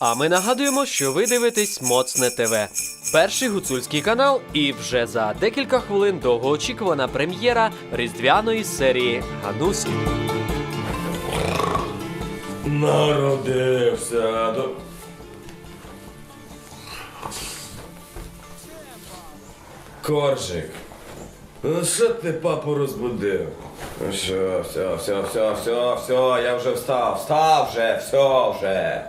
А ми нагадуємо, що ви дивитесь Моцне ТВ, перший гуцульський канал, і вже за декілька хвилин довгоочікувана прем'єра різдвяної серії Ганусі. Народився до. Коржик. Ну що ти папу розбудив? Ну що, все, все, все, все, все, я вже встав, встав вже, все вже.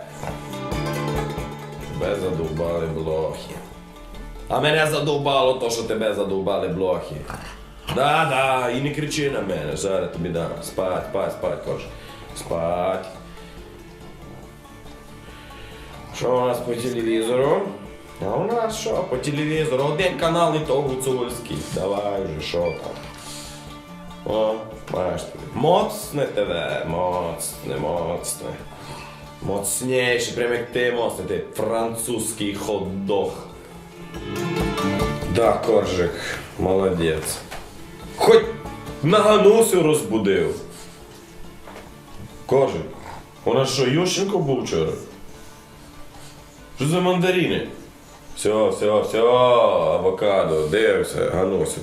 Тебе задовбали блохи. А мене задовбало то, що тебе задовбали блохи. Да, да, і не кричи на мене, зараз тобі дам. Спать, спать, спать, корж. Спать. Що у нас по телевізору? А у нас що по телевізору? Один канал і то гуцульський. Давай вже, що там? О, маєш тобі. Моцне ТВ, моцне, моцне. Моцніше, прям як ти моцне, ти французький хот-дог. Да, коржик, молодець. Хоть на Ганусю розбудив. Коржик, у нас що, Ющенко був вчора? Що за мандарини? Все, все, все, авокадо, дивися, Ганусю.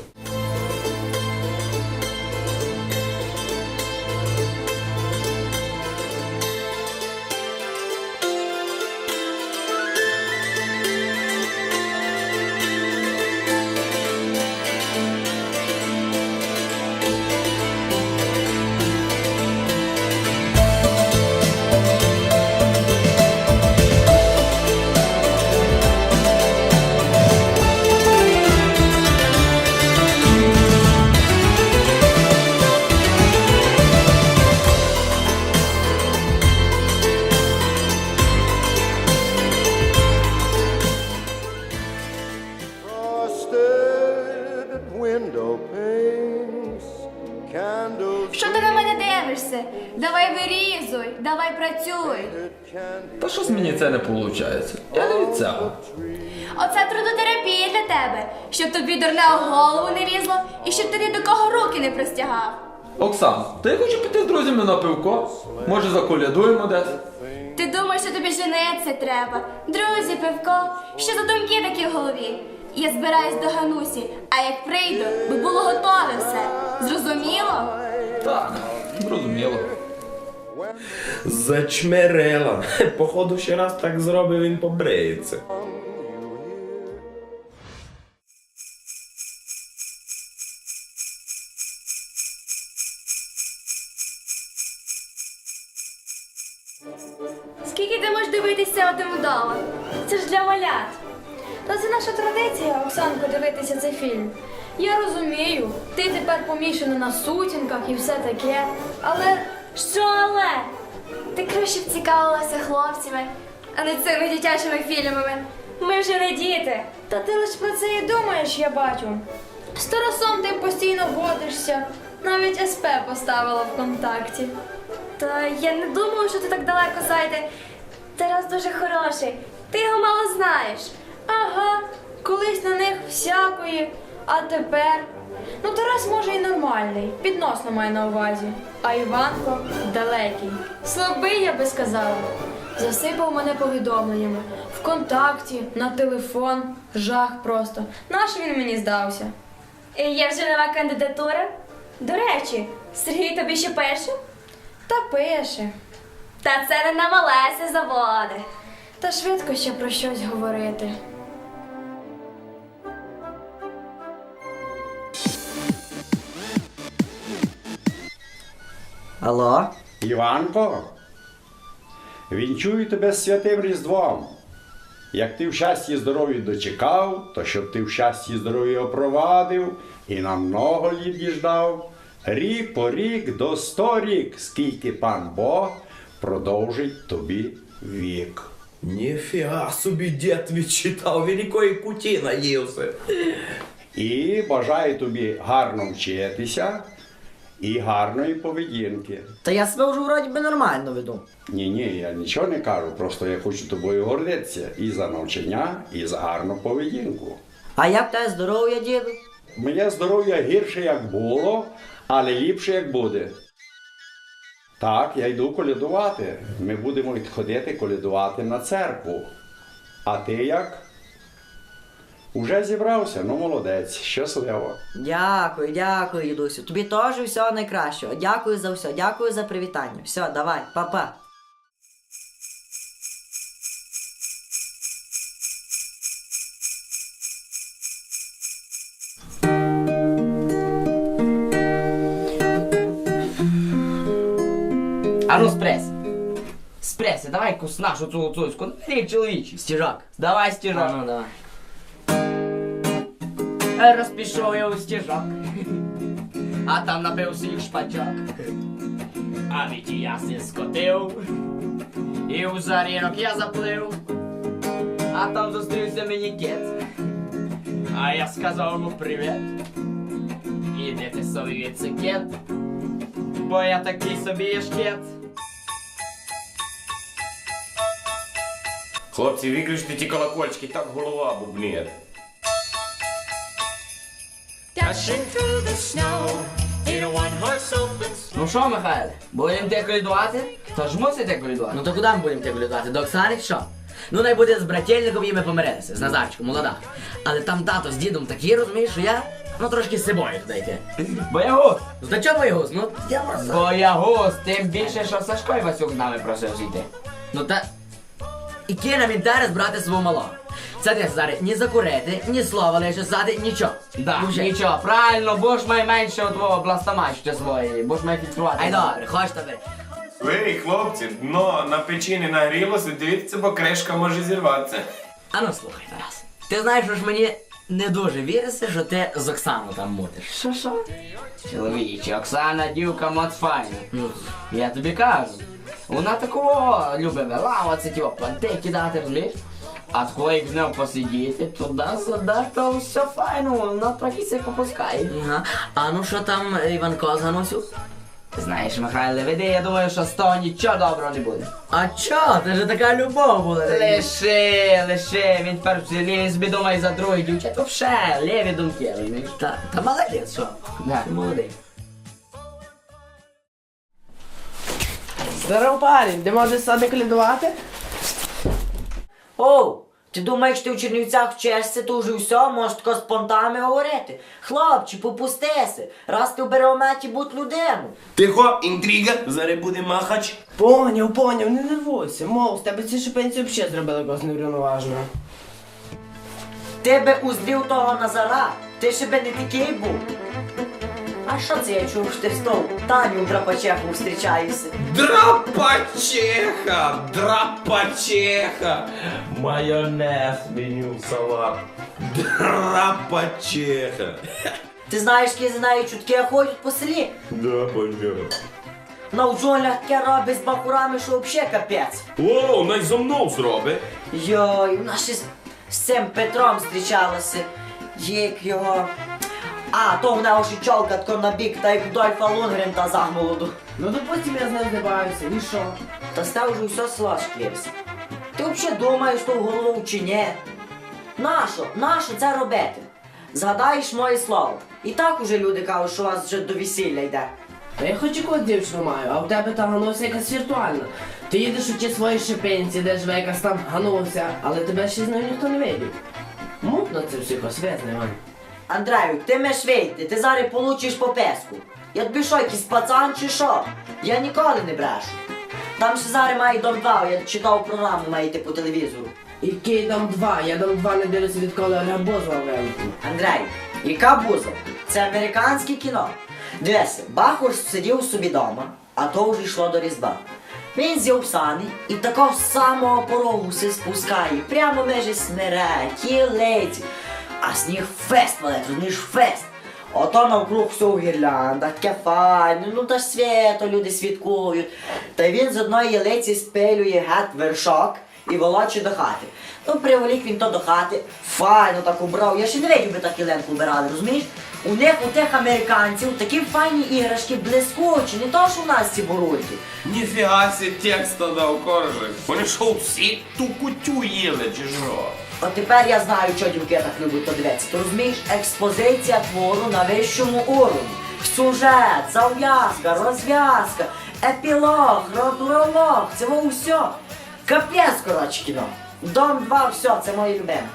Та щось мені це не виходить. Я не від цього. Оце трудотерапія для тебе, щоб тобі дурне у голову не лізло і щоб ти ні до кого руки не простягав. Оксан, та я хочу піти з друзями на пивко. Може заколядуємо десь. Ти думаєш, що тобі женеться треба. Друзі, пивко, що за думки такі в голові? Я збираюсь до Ганусі, а як прийду, би було готове все. Зрозуміло? Так, зрозуміло. Зачмерела. Походу, ще раз так зробив, він побриється. Скільки ти можеш дивитися одним вдома? Це ж для малят. Та це наша традиція, Оксанко, дивитися цей фільм. Я розумію, ти тепер помішана на сутінках і все таке, але Що але? Ти краще б цікавилася хлопцями, а не цими дитячими фільмами. Ми вже не діти. та ти лише про це і думаєш, я бачу. З Тарасом ти постійно водишся, навіть СП поставила ВКонтакті. Та я не думала, що ти так далеко зайде. Тарас дуже хороший. Ти його мало знаєш. Ага, колись на них всякої, а тепер. Ну, Тарас може і нормальний, підносно має на увазі. А Іванко далекий. Слабий, я би сказала. Засипав мене повідомленнями. Вконтакті, на телефон, жах просто. Наш він мені здався. І Є вже нова кандидатура. До речі, Сергій тобі ще пише? Та пише. Та це не на малесі заводи. Та швидко ще про щось говорити. Алло? Іванко, вінчую тебе з святим Різдвом. Як ти в щасті і здоров'ї дочекав, то щоб ти в щасті і здоров'ї опровадив і на много літ діждав, рік по рік до сто рік, скільки пан Бог продовжить тобі вік. Ніфіга собі дід відчитав, великої куті наївся. І бажаю тобі гарно вчитися і гарної поведінки. Та я себе вже вроді би нормально веду. Ні, ні, я нічого не кажу, просто я хочу тобою гордитися і за навчання, і за гарну поведінку. А як те здоров'я, діду? Моє здоров'я гірше як було, але ліпше як буде. Так, я йду колядувати. Ми будемо ходити колядувати на церкву. А ти як? Уже зібрався? Ну молодець, щасливо. Дякую, дякую, дідусю. Тобі теж всього найкращого. Дякую за все, дякую за привітання. Все, давай, па-па. А ну спрес. Спреси, давай кус нашу цю. Ну, рік чоловічий. Стіжок. Давай стіжок. А, ну давай. Розпішов я у стіжок. А там напився їх шпачок. А від я скотив. І у зарінок я заплив. А там зустрівся мені кіт. А я сказав йому привіт. Іди ти собі відсикет. Бо я такий собі є шкет. Хлопці, виключте ті колокольчики, так голова бубніє. Ну що, Михайле, будемо те колядувати? То ж мусите колядувати. Ну то куди ми будемо тебе глядати? До Оксани чи що? Ну най буде з брательником і ми помирилися, з Назарчиком, молода. Але там тато з дідом такі, розумієш, що я ну трошки з собою туди йти. Боягуз! Ну та чого його? Ну я просто. Боягуз, тим більше, що Сашко і Васюк з нами просив жити. Ну та. Який нам інтерес брати свого малого? Це ти зараз ні закурити, ні слова лише ззади, нічого. Да, вже. нічого, правильно, бо ж май менше у твого бластомачки своєї, бо ж май фільтрувати. Ай добре, хоч тобі. Ви, хлопці, дно на печі не нагрілося, дивіться, бо кришка може зірватися. А ну слухай, Тарас. Ти знаєш, що ж мені не дуже віриться, що ти з Оксану там мутиш. Що що? Чоловіче, Оксана дівка моцфайна. Я тобі кажу. Вона такого любить вилаватися, типу, планти кидати, розумієш? А коли як з нею посидіти, туди-сюди, то все файно, вона трохи се попускає. Ага. А ну що там Іванко з Ганусю? Знаєш, Михайле, веди, я думаю, що з того нічого доброго не буде. А чо? Це ж така любов була. Лише, лише, він тепер ліві собі думає за других дівчат. Вообще, ліві думки, розумієш? Та, та молодець, що? Да. Ти молодець. Здоров, парень, де можеш сади колядувати? Оу, ти думаєш, ти в Чернівцях вчишся, то вже все, можеш тако з понтами говорити. Хлопче, попустися, раз ти в береометі будь людину. Тихо, інтрига, зараз буде махач. Поняв, поняв, не нервуйся. Мов, з тебе ці шипенці взагалі зробили когось неврівноважного. Ти би уздрів того Назара, ти ще би не такий був. А що це я чув, що ти встав? Таню драпачеху зустрічаєшся. Драпачеха, драпачеха. Майонез меню салат. Драпачеха. Ти знаєш, які знаю чутки ходять по селі. Да, понял. На в джунглях робить з бахурами, що взагалі капець. О, най зо мною зроби. Йой, вона ще з, з цим Петром зустрічалася. Як його. А, то в нього ще чолка тако на бік, та як Дольфа Лунгрен та загмолоду. Ну допустим, я з ним здибаюся, і що? Та став вже все село шклився. Ти взагалі думаєш то в голову чи ні? Нащо? Нащо це робити? Згадаєш моє слово. І так уже люди кажуть, що у вас вже до весілля йде. Та я хоч якусь дівчину маю, а в тебе та гануся якась віртуальна. Ти їдеш у ті свої шипенці, де живе якась там гануся, але тебе ще з нею ніхто не видів. Мутно це якось везне, Андрею, ти меш вийти, ти зараз получиш по песку. Я тобі що, якийсь пацан чи що? Я ніколи не брешу. Там ще зараз має дом 2, я читав програму, має йти по телевізору. Який дам два, я дам два не дивлюся відколи Ольга Бозла вимкнув. Андрей, яка буза? Це американське кіно. Дивися, Бахур сидів собі вдома, а то вже йшло до різьба. Він з'їв сани і такого самого порогу се спускає, прямо межі смерек, єлиці. А сніг фест, валет, розумієш, фест. Ото навкруг все у гірляндах, таке файне, ну та ж свято, люди святкують. Та він з одної ялиці спилює гет вершок і волочить до хати. Ну, приволік він то до хати, файно так убрав. Я ще не видів би так Єленку вбирали, розумієш? У них, у тих американців, такі файні іграшки, блискучі, не то, що у нас ці бурульки. Ніфіга сі текста дав коржик. Вони що, всі ту кутю їли, чи що? От тепер я знаю, що дівки так люблять подивитися. Ти розумієш, експозиція твору на вищому уровні. Сюжет, зав'язка, розв'язка, епілог, пролог, це все. Капець, коротше, кіно. Дом 2, все, це моє любиме.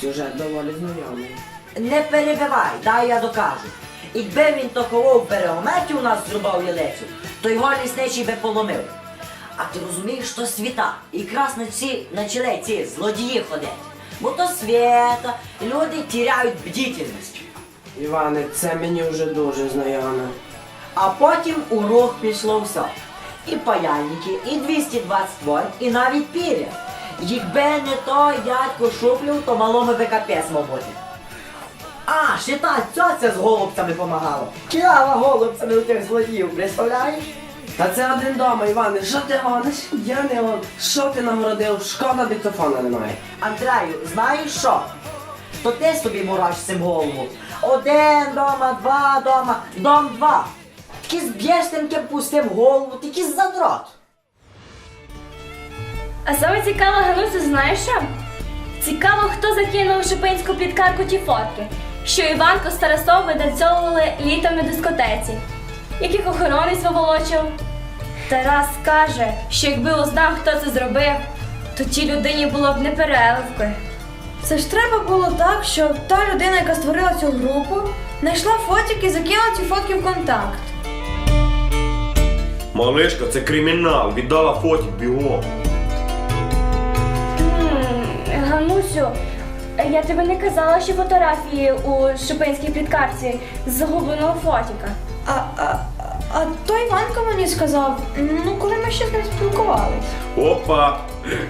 Сюжет доволі знайомий. Не перебивай, дай я докажу. Якби він такого в переометі у нас зрубав ялицю, то його лісничий би поломив. А ти розумієш, що світа, якраз на ці на чоле ці злодії ходять. Бо то свята, люди тіряють бдительність. Іване, це мені вже дуже знайоме. А потім у рух пішло все. І паяльники, і 220 вольт, і навіть пір'я. Якби не той дядько шуплів, то малому би капець мав бути. А, ще та цьоця з голубцями помагала. Кидала голубцями у тих злодіїв, представляєш? Та це один дома, Іване, що ти гониш? Я не он. Що ти нагородив? Шкода диктофона немає. Андрею, знаєш що? То ти собі мураш цим голову. Один дома, два дома, дом два. Такі з б'єштеньким пустив голову, такі задрот. А саме цікаво, Ганусю, знаєш що? Цікаво, хто закинув у шипинську пліткарку ті фотки, що Іванко з Тарасом виданцьовували літом на дискотеці. Яких охоронець виволочив. Тарас каже, що якби узнав, хто це зробив, то тій людині було б не переливки. Це ж треба було так, що та людина, яка створила цю групу, знайшла фотики і закинула ці фотки в контакт. Малишка, це кримінал, віддала фотик бігом. М, Ганусю, я тобі не казала, що фотографії у шипинській пліткарці з загубленого фотіка. А, а, а той Іванко мені сказав, ну коли ми ще з ним спілкувались. Опа!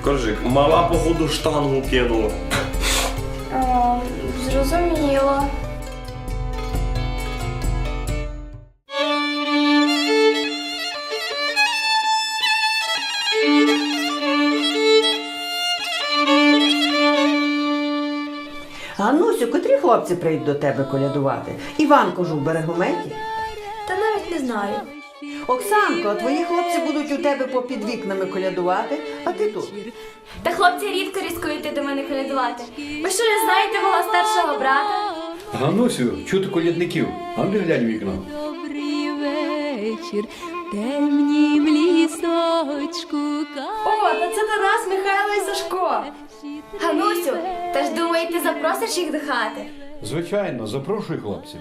Коржик, мала походу штангу кинула. О, зрозуміло. Ганусю, котрі хлопці прийдуть до тебе колядувати? Іванко ж у берегометі. Не знаю. Оксанко, твої хлопці будуть у тебе попід вікнами колядувати, а ти тут. Та хлопці рідко різкують йти до мене колядувати. Ви що не знаєте мого старшого брата? Ганусю, чути колядників. А ну глянь вікно. Добрий вечір, темнім лісочку. О, та це Тарас, Михайло і Сашко. Ганусю, та ж думаєте, ти запросиш їх до хати? Звичайно, запрошуй хлопців.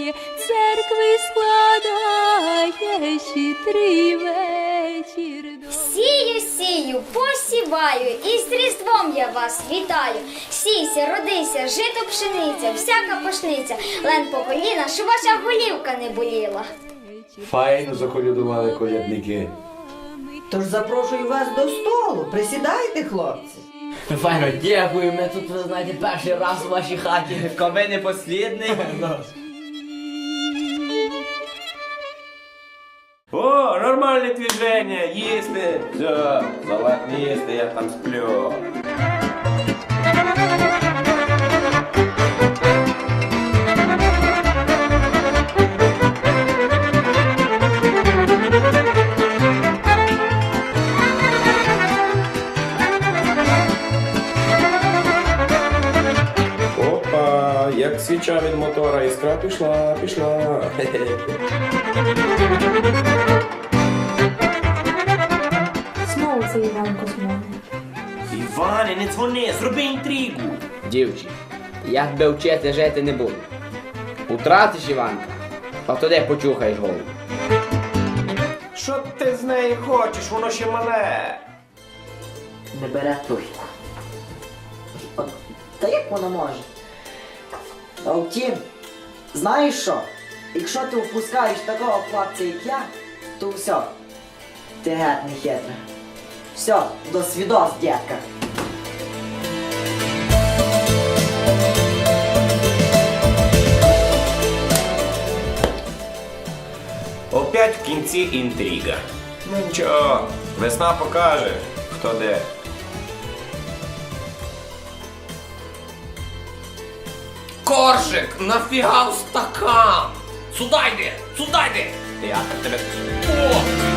Камінь церкви складає, щитрий вечір. Сію, сію, посіваю, і з Різдвом я вас вітаю. Сійся, родися, жито пшениця, всяка пашниця, лен по коліна, що ваша голівка не боліла. Файно заколядували колядники. Тож запрошую вас до столу. Присідайте, хлопці. Файно, дякую, ми тут, ви знаєте, перший раз у вашій хаті. Коби не послідний. О, нормальне движення, їсти. Все, залазь їсти, я там сплю. Опа, як свіча від мотора, іскра пішла, пішла. дзвони, зроби інтригу. Дівчі, я тебе вчити жити не буду. Утратиш Іванка, а тоді почухаєш голову. Що ти з неї хочеш? Воно ще мале. Не бере трубку. От, Та як воно може? А втім, знаєш що? Якщо ти впускаєш такого хлопця, як я, то все. Ти геть не хитра. Все, до свідос, дядька. Опять в кінці інтрига. Ну нічого, весна покаже, хто де. Коржик, нафіга в стакан? Сюда йди, сюда йди. Я так тебе. О!